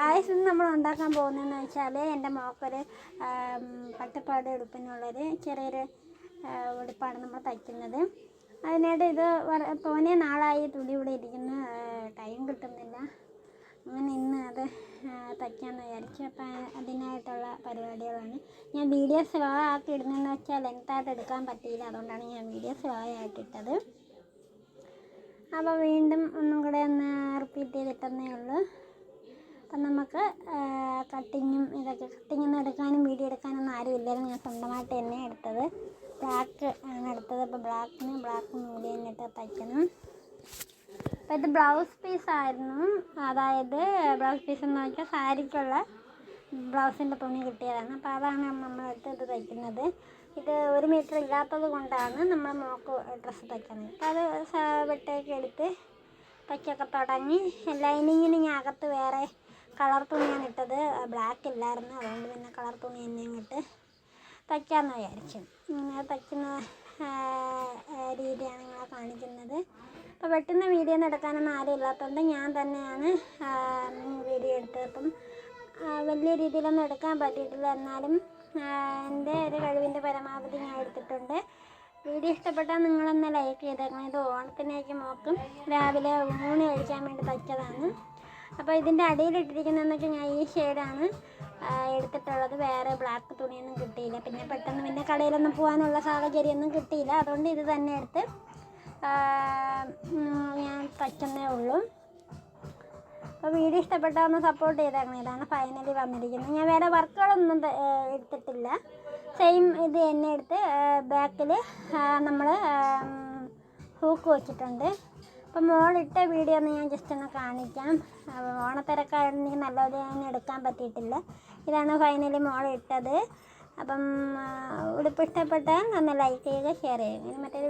ഇന്ന് നമ്മൾ ഉണ്ടാക്കാൻ പോകുന്നതെന്ന് വെച്ചാൽ എന്റെ മോക്കൊരു പട്ടുപാട് ഉടുപ്പിനുള്ളൊരു ചെറിയൊരു ഉടുപ്പാണ് നമ്മൾ തയ്ക്കുന്നത്. അതിനായിട്ട് ഇത് തോനെ നാളായി തുണി ഇവിടെ ഇരിക്കുന്ന. ടൈം കിട്ടുന്നില്ല. അങ്ങനെ ഇന്ന് അത് തയ്ക്കാമെന്ന് വിചാരിച്ചു. അപ്പം അതിനായിട്ടുള്ള പരിപാടികളാണ്. ഞാൻ വീഡിയോ സ്ലോ ആക്കി ഇടുന്നതെന്ന് വെച്ചാൽ ലെങ്ത്തായിട്ട് എടുക്കാൻ പറ്റിയില്ല. അതുകൊണ്ടാണ് ഞാൻ വീഡിയോ സ്ലോ ആയിട്ട് ഇട്ടത്. അപ്പോൾ വീണ്ടും ഒന്നും കൂടെ ഒന്ന് റിപ്പീറ്റ് ചെയ്തിട്ടെന്നേ ഉള്ളൂ. അപ്പം നമുക്ക് കട്ടിങ്ങും ഇതൊക്കെ കട്ടിങ് ഒന്നും എടുക്കാനും വീഡിയോ എടുക്കാനൊന്നും ആരും ഇല്ലായിരുന്നു. ഞാൻ സ്വന്തമായിട്ട് തന്നെ എടുത്തത്. ബ്ലാക്ക് ആണ് എടുത്തത്. അപ്പോൾ ബ്ലാക്കിന് ബ്ലാക്ക് നൂൽ തന്നിട്ട് തയ്ക്കണം. അപ്പോൾ ഇത് ബ്ലൗസ് പീസ് ആയിരുന്നു. അതായത് ബ്ലൗസ് പീസ് എന്ന് വെച്ചാൽ സാരിക്കുള്ള ബ്ലൗസിന്റെ തുണി കിട്ടിയതാണ്. അപ്പോൾ അതാണ് നമ്മളെടുത്ത് ഇത് തയ്ക്കുന്നത്. ഇത് ഒരു മീറ്റർ ഇല്ലാത്തത് കൊണ്ടാണ് നമ്മൾ മോക്ക് ഡ്രസ്സ് തയ്ക്കുന്നത്. അപ്പോൾ അത് വെട്ടയൊക്കെ എടുത്ത് തയ്ക്കൊക്കെ തുടങ്ങി. ലൈനിങ്ങിന് ഞാൻ അകത്ത് വേറെ കളർ തുണിയാണ് ഇട്ടത് ബ്ലാക്ക് ഇല്ലായിരുന്നു. അതുകൊണ്ട് പിന്നെ കളർ തുണി തന്നെ ഇങ്ങോട്ട് തയ്ക്കാമെന്ന് വിചാരിച്ചു. ഇങ്ങനെ തയ്ക്കുന്ന രീതിയാണ് നിങ്ങളെ കാണിക്കുന്നത്. അപ്പോൾ പെട്ടെന്ന് വീഡിയോ ഒന്നും എടുക്കാനൊന്നും ആരും ഇല്ലാത്തതുകൊണ്ട് ഞാൻ തന്നെയാണ് വീഡിയോ എടുത്തത്. അപ്പം വലിയ രീതിയിലൊന്നും എടുക്കാൻ പറ്റിയിട്ടില്ല. എന്നാലും എന്റെ ഒരു കഴിവിന്റെ പരമാവധി ഞാൻ എടുത്തിട്ടുണ്ട്. വീഡിയോ ഇഷ്ടപ്പെട്ടാൽ നിങ്ങളൊന്ന് ലൈക്ക് ചെയ്തേക്കണം. ഇത് ഓണത്തിനേക്ക് നോക്കും രാവിലെ ഊണ് കഴിക്കാൻ വേണ്ടി തയ്ച്ചതാണ്. അപ്പോൾ ഇതിന്റെ അടിയിലിട്ടിരിക്കുന്നതെന്ന് വെച്ചാൽ ഞാൻ ഈ ഷെയ്ഡാണ് എടുത്തിട്ടുള്ളത്. വേറെ ബ്ലാക്ക് തുണിയൊന്നും കിട്ടിയില്ല. പിന്നെ പെട്ടെന്ന് പിന്നെ കടയിലൊന്നും പോകാനുള്ള സാഹചര്യമൊന്നും കിട്ടിയില്ല. അതുകൊണ്ട് ഇത് തന്നെ എടുത്ത് ഞാൻ തയ്ക്കുന്നേ ഉള്ളൂ. അപ്പോൾ വീഡിയോ ഇഷ്ടപ്പെട്ടാൽ ഒന്ന് സപ്പോർട്ട് ചെയ്തേക്കണം. ഇതാണ് ഫൈനലി വന്നിരിക്കുന്നത്. ഞാൻ വേറെ വർക്കുകളൊന്നും എടുത്തിട്ടില്ല. സെയിം ഇത് തന്നെ എടുത്ത് ബാക്കിൽ നമ്മൾ ഹൂക്ക് വെച്ചിട്ടുണ്ട്. അപ്പം മോളിട്ട വീഡിയോ ഒന്ന് ഞാൻ ജസ്റ്റ് ഒന്ന് കാണിക്കാം. അപ്പോൾ ഓണത്തിരക്കായതുകൊണ്ട് എനിക്ക് നല്ലത് ഞാൻ എടുക്കാൻ പറ്റിയിട്ടില്ല. ഇതാണ് ഫൈനലി മോളിട്ടത് അപ്പം ഉടുപ്പ് ഇഷ്ടപ്പെട്ടാൽ ഒന്ന് ലൈക്ക് ചെയ്യുക ഷെയർ ചെയ്യുക. മറ്റൊരു